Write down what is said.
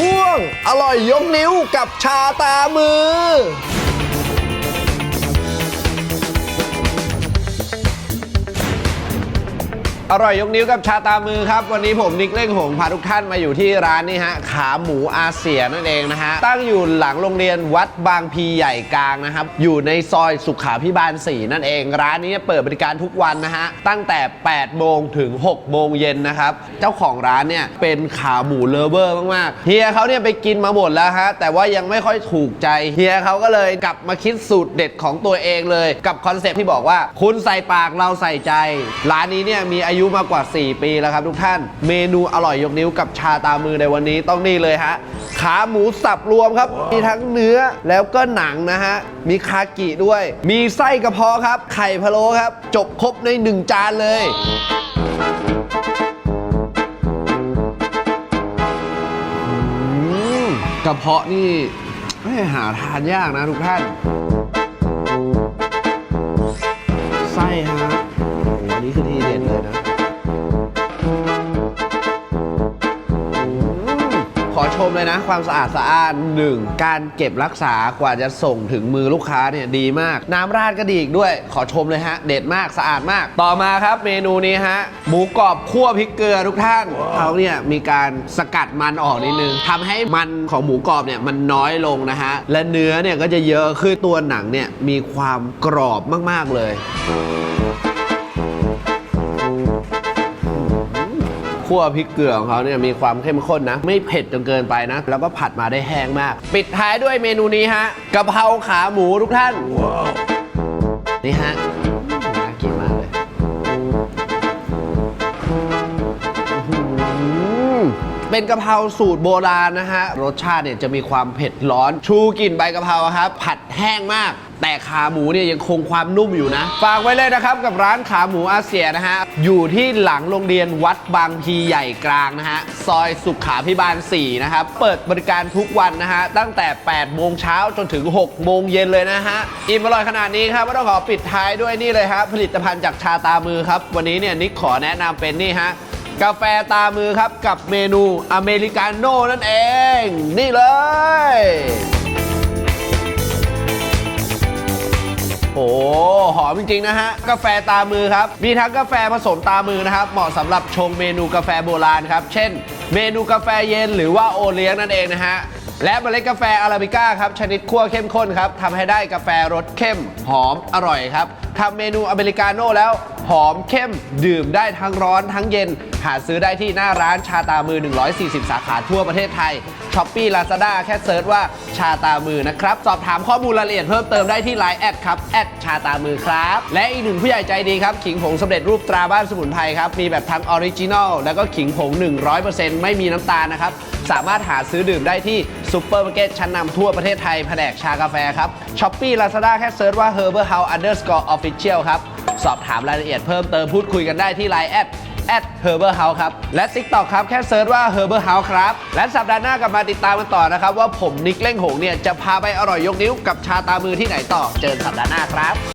ช่วง อร่อยยกนิ้วกับชาตามือ อร่อยยกนิ้วกับชาตามือครับ วันนี้ผมนิกเล่งหงพาทุกท่านมาอยู่ที่ร้านนี้ฮะขาหมูอาเซียนั่นเองนะฮะตั้งอยู่หลังโรงเรียนวัดบางพีใหญ่กลางนะครับอยู่ในซอยสุขาพิบาล 4 นั่นเอง ร้านนี้เปิดบริการทุกวันนะฮะตั้งแต่ 8 โมงถึง 6 โมงเย็นนะครับเจ้าของร้านเนี่ยเป็นขาหมูเลเวอร์มากๆเฮียเขาเนี่ยไปกินมาหมดแล้วฮะแต่ว่ายังไม่ค่อยถูกใจเฮียเขาก็เลยกลับมาคิดสูตรเด็ดของตัวเองเลย กับคอนเซ็ปที่บอกว่าคุณใส่ปากเราใส่ใจ ร้านนี้เนี่ยมีอายุมากกว่า 4 ปีแล้วครับทุกท่าน เมนูอร่อยยกนิ้วกับชาตามือในวันนี้ต้องนี่เลยฮะ ขาหมูสับรวมครับ มีทั้งเนื้อแล้วก็หนังนะฮะ มีคากิด้วย มีไส้กระเพาะครับ ไข่พะโล้ครับ จบครบในหนึ่งจานเลยกระเพาะนี่ไม่หาทานยากนะทุกท่านไส้ฮะอันนี้คือที ขอชมเลยนะ ความสะอาดสะอ้านหนึ่งการเก็บรักษากว่าจะส่งถึงมือลูกค้าเนี่ยดีมาก น้ำราดก็ดีอีกด้วย ขอชมเลยฮะ เด็ดมากสะอาดมาก ต่อมาครับเมนูนี้ฮะ หมูกรอบคั่วพริกเกลือทุกท่านเขาเนี่ยมีการสกัดมันออกนิดนึงทำให้มันของหมูกรอบเนี่ยมันน้อยลงนะฮะ และเนื้อเนี่ยก็จะเยอะคือตัวหนังเนี่ยมีความกรอบมาก ๆเลย คั่วพริกเกลือของเขาเนี่ยมีความเข้มข้นนะ ไม่เผ็ดจนเกินไปนะ แล้วก็ผัดมาได้แห้งมาก ปิดท้ายด้วยเมนูนี้ฮะกะเพราขาหมูทุกท่าน นี่ฮะน่ากินมากเลยอื้อหือเป็นกะเพราสูตรโบราณนะฮะ รสชาติเนี่ยจะมีความเผ็ดร้อน ชูกลิ่นใบกะเพราครับ ผัดแห้งมาก แต่ขาหมูเนี่ยยังคงความนุ่มอยู่นะ ฝากไว้เลยนะครับกับร้านขาหมูอาเซียนะฮะ อยู่ที่หลังโรงเรียนวัดบางพีใหญ่กลางนะฮะ ซอยสุขาพิบาล 4 นะครับ เปิดบริการทุกวันนะฮะ ตั้งแต่ 8 โมงเช้าจนถึง 6 โมงเย็นเลยนะฮะ อิ่มอร่อยขนาดนี้ครับก็ต้องขอปิดท้ายด้วยนี่เลยครับผลิตภัณฑ์จากชาตามือครับ วันนี้เนี่ยนิกขอแนะนำเป็นนี่ฮะกาแฟตามือครับกับเมนูอเมริกาโน่นั่นเอง นี่เลย โอ้หอมจริงๆนะฮะ กาแฟตามือครับ มีทั้งกาแฟผสมตามือนะครับ เหมาะสำหรับชงเมนูกาแฟโบราณครับ เช่น เมนูกาแฟเย็นหรือว่าโอเลี้ยงนั่นเองนะฮะ และเมล็ดกาแฟอาราบิก้าครับ ชนิดคั่วเข้มข้นครับทำให้ได้กาแฟรสเข้ม หอมอร่อยครับทำเมนูอเมริกาโน่แล้ว หอมเข้มดื่มได้ทั้งร้อนทั้งเย็น หาซื้อได้ที่หน้าร้านชาตามือ 140 สาขาทั่วประเทศไทยช้อปปี้ลาซาด้าแค่เซิร์ชว่าชาตามือนะครับ สอบถามข้อมูลรายละเอียดเพิ่มเติมได้ที่ Line แอดครับแอดชาตามือครับ และอีกหนึ่งผู้ใหญ่ใจดีครับ ขิงผงสำเร็จรูปตราบ้านสมุนไพรครับ มีแบบทั้งออริจินอลแล้วก็ขิงผง 100%ไม่มีน้ำตาลนะครับ สามารถหาซื้อดื่มได้ที่ซูเปอร์มาร์เก็ตชั้นนำทั่วประเทศไทยแผนกชากาแฟครับช้อปปี้ลาซาด้าแค่เซิร์ชว่า Herbal House underscore official ครับ สอบถามรายละเอียดเพิ่มเติมพูดคุยกันได้ที่ไลน์แอด at herberhouse ครับ และ TikTok ครับ แค่เซิร์ชว่า herberhouse ครับ และสัปดาห์หน้ากลับมาติดตามกันต่อนะครับ ว่าผมนิกเล่งหงเนี่ย จะพาไปอร่อยยกนิ้วกับชาตามือที่ไหนต่อเจอกันสัปดาห์หน้าครับ